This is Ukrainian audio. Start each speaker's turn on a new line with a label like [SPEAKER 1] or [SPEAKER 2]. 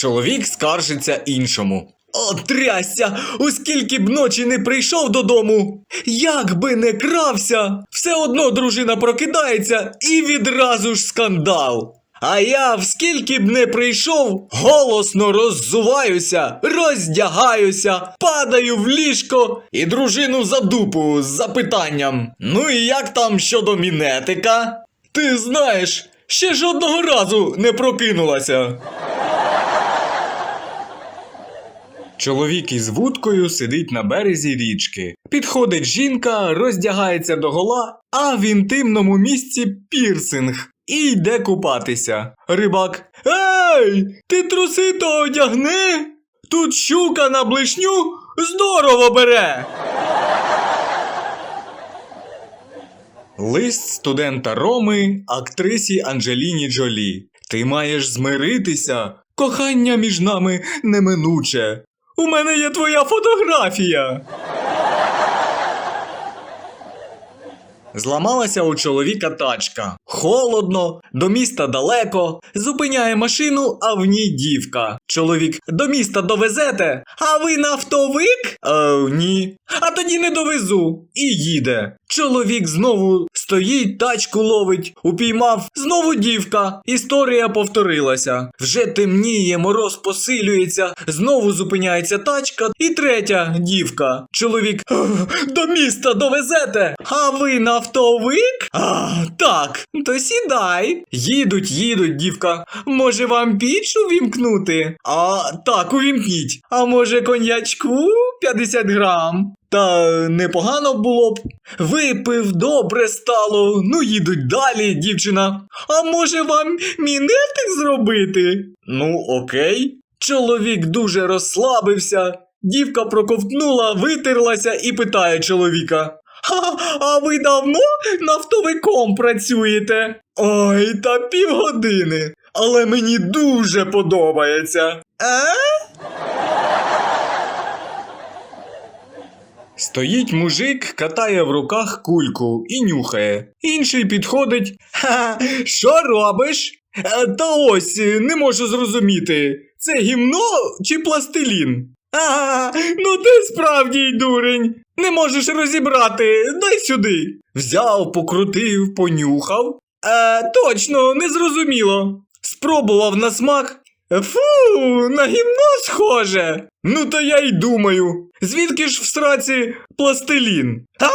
[SPEAKER 1] Чоловік скаржиться іншому. О, оскільки б ночі не прийшов додому. Як би не крався, все одно дружина прокидається і відразу ж скандал. А я, вскільки б не прийшов, голосно роззуваюся, роздягаюся, падаю в ліжко і дружину за дупу з запитанням: Ну і як там щодо мінетика? Ти знаєш, ще жодного разу не прокинулася. Чоловік із вудкою сидить на березі річки. Підходить жінка, роздягається догола, а в інтимному місці пірсинг. І йде купатися. Рибак. Ей! Ти труси то одягни! Тут щука на блишню здорово бере. Лист студента Роми актрисі Анджеліні Джолі. Ти маєш змиритися. Кохання між нами неминуче. У мене є твоя фотографія. Зламалася у чоловіка тачка. Холодно, до міста далеко. Зупиняє машину, а в ній дівка. Чоловік до міста довезете? А ви нафтовик? Е, ні. А тоді не довезу. І їде. Чоловік знову стоїть, тачку ловить, упіймав, знову дівка. Історія повторилася. Вже темніє, мороз посилюється, знову зупиняється тачка, і третя дівка. Чоловік до міста довезете. А ви нафтовик? А, так, то сідай. Їдуть, їдуть, дівка. Може вам піч увімкнути? А так, увімкніть. А може коньячку 50 грам? Та непогано було б. Випив, добре стало. Ну, їдуть далі, дівчина. А може вам мінетик зробити? Ну, окей. Чоловік дуже розслабився. Дівка проковтнула, витерлася і питає чоловіка. «Ха, а ви давно нафтовиком працюєте? Ой, та півгодини. Але мені дуже подобається. Е? Стоїть мужик, катає в руках кульку і нюхає. Інший підходить. Ха, що робиш? «Е, Та ось не можу зрозуміти. Це гімно чи пластилін? А, ну ти справді дурень. Не можеш розібрати. Дай сюди. Взяв, покрутив, понюхав. Е, точно, не зрозуміло. Спробував на смак. Фу, на гімно схоже. Ну то я й думаю. Звідки ж в сраці пластилін? А,